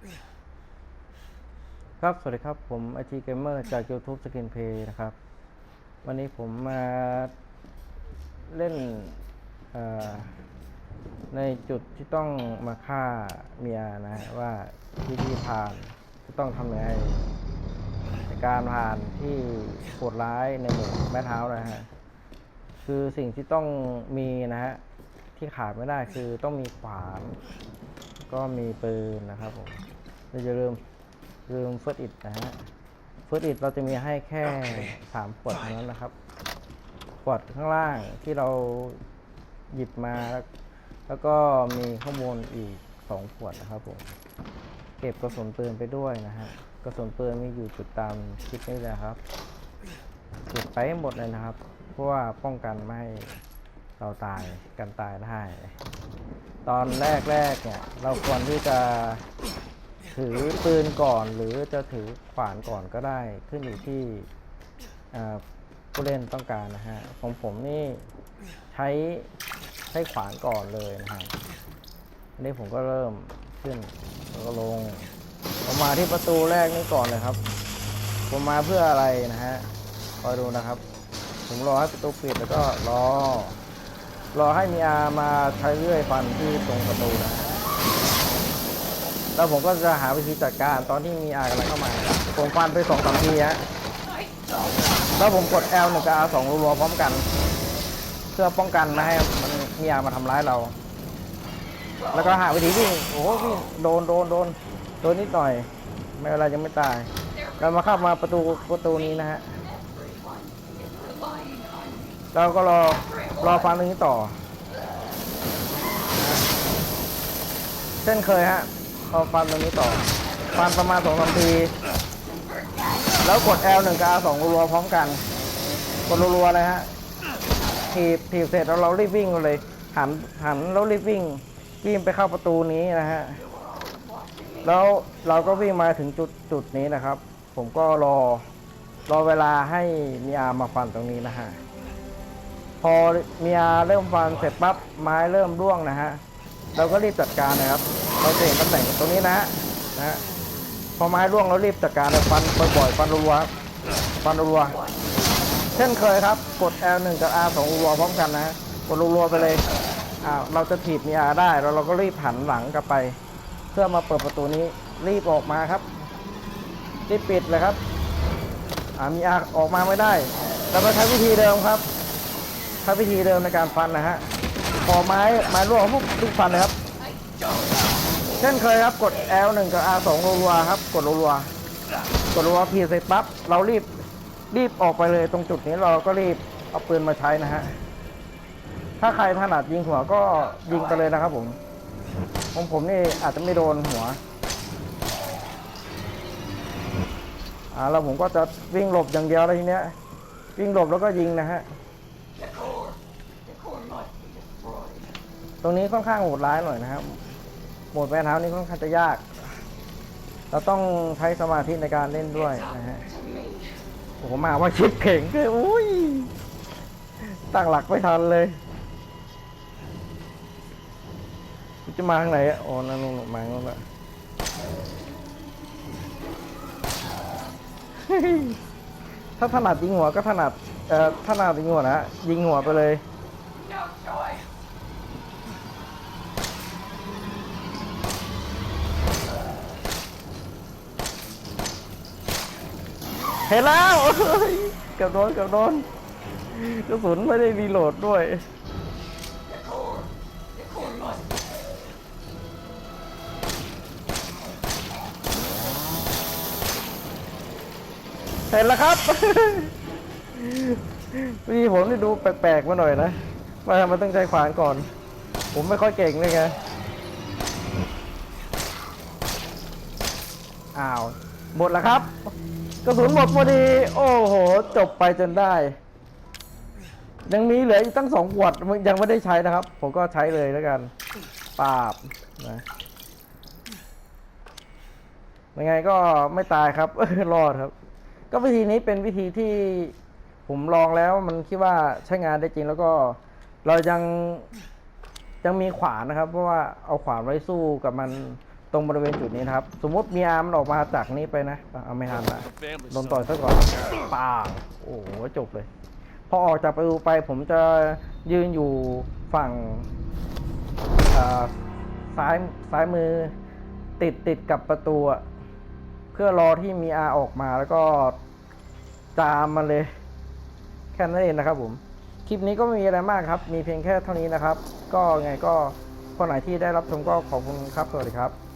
ครับ สวัสดีครับ ผมไอทีเกมเมอร์จาก YouTube Skin Play นะครับ วันนี้ผมมาเล่นในจุดที่ต้องมาฆ่าเมียนะฮะว่าวิธีผ่านจะต้องทำยังไงในการผ่านที่โหดร้ายในหมู่แม่เท้านะฮะ คือสิ่งที่ต้องมีนะฮะ ที่ขาดไม่ได้คือต้องมีขวาน ก็มีปืนนะครับผม เราจะเริ่าลืมลืมเฟิร์สอิดนะฮะเฟิร์สอิดเราจะมีให้แค่สามขวดเท่านั้นนะครับขวดข้างล่างที่เราหยิบมา แล้วแล้วก็มีข้างบนอีกสองขวดนะครับผมเก็บกระสุนปืนไปด้วยนะฮะกระสุนปืนมีอยู่จุดตามคลิปนี้เลยนะครับเก็บไปให้หมดเลยนะครับ เพราะว่าป้องกันไม่ให้เราตายกันตายได้ตอนแรกแรกๆเนี่ยเราควรที่จะ ถือปืนก่อนหรือจะถือขวานก่อนก็ได้ขึ้นอยู่ที่ผู้เล่นต้องการนะฮะของผมนี่ใช้ใช้ขวานก่อนเลยนะฮะนนี้ผมก็เริ่มขึ้นแล้วก็ลงผมมาที่ประตูแรกนี่ก่อนเลยครับ ผมมาเพื่ออะไรนะฮะคอยดูนะครับ ผมรอให้ประตูปิดแล้วก็รอ รอให้มีอามาใช้เลื่อยฟันที่ตรงประตูนะฮะ แล้วผมก็จะหาวิธีจัดการตอนที่มีอากำลังเข้ามา ผมฟันไปสองสามทีฮะแล้วผมกด L หนึ่งกับ R สองรัวๆพร้อมกัน เพื่อป้องกันไม่ให้มันมีอามาทำร้ายเรา แล้วก็หาวิธีวิ่งโอ้โหวิ่งโดนโดนโดนโดนนิดหน่อย ไม่เป็นไรยังไม่ตาย เรามาเข้ามาประตูประตูนี้นะฮะเราก็รอรอฟันตรงนี้ต่อ เช่นเคยฮะ รอฟันตรงนี้ต่อ ฟันประมาณสองสามที แล้วกด L 1กับ R 2รัวๆพร้อมกัน กดรัวๆเลยฮะ ถีบถีบเสร็จแล้วเรารีบวิ่งเลย หันหันแล้วรีบวิ่ง วิ่งไปเข้าประตูนี้นะฮะ แล้วเราก็วิ่งมาถึงจุดจุดนี้นะครับ ผมก็รอ รอเวลาให้มีอามาฟันตรงนี้นะฮะ พอมีอาเริ่มฟันเสร็จปั๊บไม้เริ่มร่วงนะฮะ เราก็รีบจัดการนะครับ เราจะเห็นตำแหน่งตรงนี้นะฮะนะ พอไม้ร่วงเรารีบจัดการเลยฟันบ่อยๆฟันรัวฟันรัว เช่นเคยครับ กด L1 กับ R2 รัวพร้อมกันนะ กดรัวๆไปเลยอ่าเราจะถีบมีอาได้แล้วเราก็รีบหันหลังกลับไป เพื่อมาเปิดประตูนี้รีบออกมาครับรีบปิดเลยครับอ่ามีอาออกมาไม่ได้เราก็ใช้วิธีเดิมครับใช้วิธีเดิมในการฟันนะฮะพอไม้ไม้ร่วงปุ๊บรีบฟันเลยครับ เช่นเคยครับกด L1 กับ R2 รัวๆครับ กดรัวๆกดรัวพีเสร็จปั๊บเรารีบรีบออกไปเลยตรงจุดนี้เราก็รีบเอาปืนมาใช้นะฮะ ถ้าใครถนัดยิงหัวก็ยิงไปเลยนะครับผมของผมนี่อาจจะไม่โดนหัวอ่าแล้วผมก็จะวิ่งหลบอย่างเดียวเลยทีเนี้ย วิ่งหลบแล้วก็ยิงนะฮะ ตรงนี้ค่อนข้างโหดร้ายหน่อยนะครับ โหมดแม่เท้านี่ค่อนข้างจะยาก เราต้องใช้สมาธิในการเล่นด้วยนะฮะโอ้โหมาว่าชิปเข่งเลยอุ้ยตั้งหลักไม่ทันเลยจะมาทางไหนอะโอ้นั่นนู่นมาโน่นละถ้าถนัดยิงหัวก็ถนัดเอ่อถนัดยิงหัวนะยิงหัวไปเลย เห็นแล้วเกือบโดนเกือบโดนกระสุนไม่ได้รีโหลดด้วยเห็นแล้วครับวิธีผมนี่ดูแปลกๆมาหน่อยนะว่าทำมันต้งใช้ขวานก่อน ผมไม่ค่อยเก่งเลยไงอ้าวหมดแล้วครับ กระสุนหมดพอดี โอ้โห จบไปจนได้ ยังมีเหลืออีกตั้งสองขวดยังไม่ได้ใช้นะครับ ผมก็ใช้เลยแล้วกันปาบนะยังไงก็ไม่ตายครับรอดครับ ก็วิธีนี้เป็นวิธีที่ผมลองแล้วมันคิดว่าใช้งานได้จริงแล้วก็เรายังยังมีขวานนะครับ เพราะว่าเอาขวานไว้สู้กับมัน ตรงบริเวณจุดนี้นะครับ สมมติมีอาร์มันออกมาจากนี้ไปนะเอาไม่ทันละ Family โดนต่อยซะก่อนป่างโอ้โหจบเลย พอออกจากประตูไปผมจะยืนอยู่ฝั่งอ่าซ้ายซ้ายมือติดติดกับประตูอะเพื่อรอที่มีอาออกมาแล้วก็จามมันเลย แค่นั้นเองนะครับผม คลิปนี้ก็ไม่มีอะไรมากครับ มีเพียงแค่เท่านี้นะครับ ก็ไงก็คนไหนที่ได้รับชมก็ขอบคุณครับ สวัสดีครับ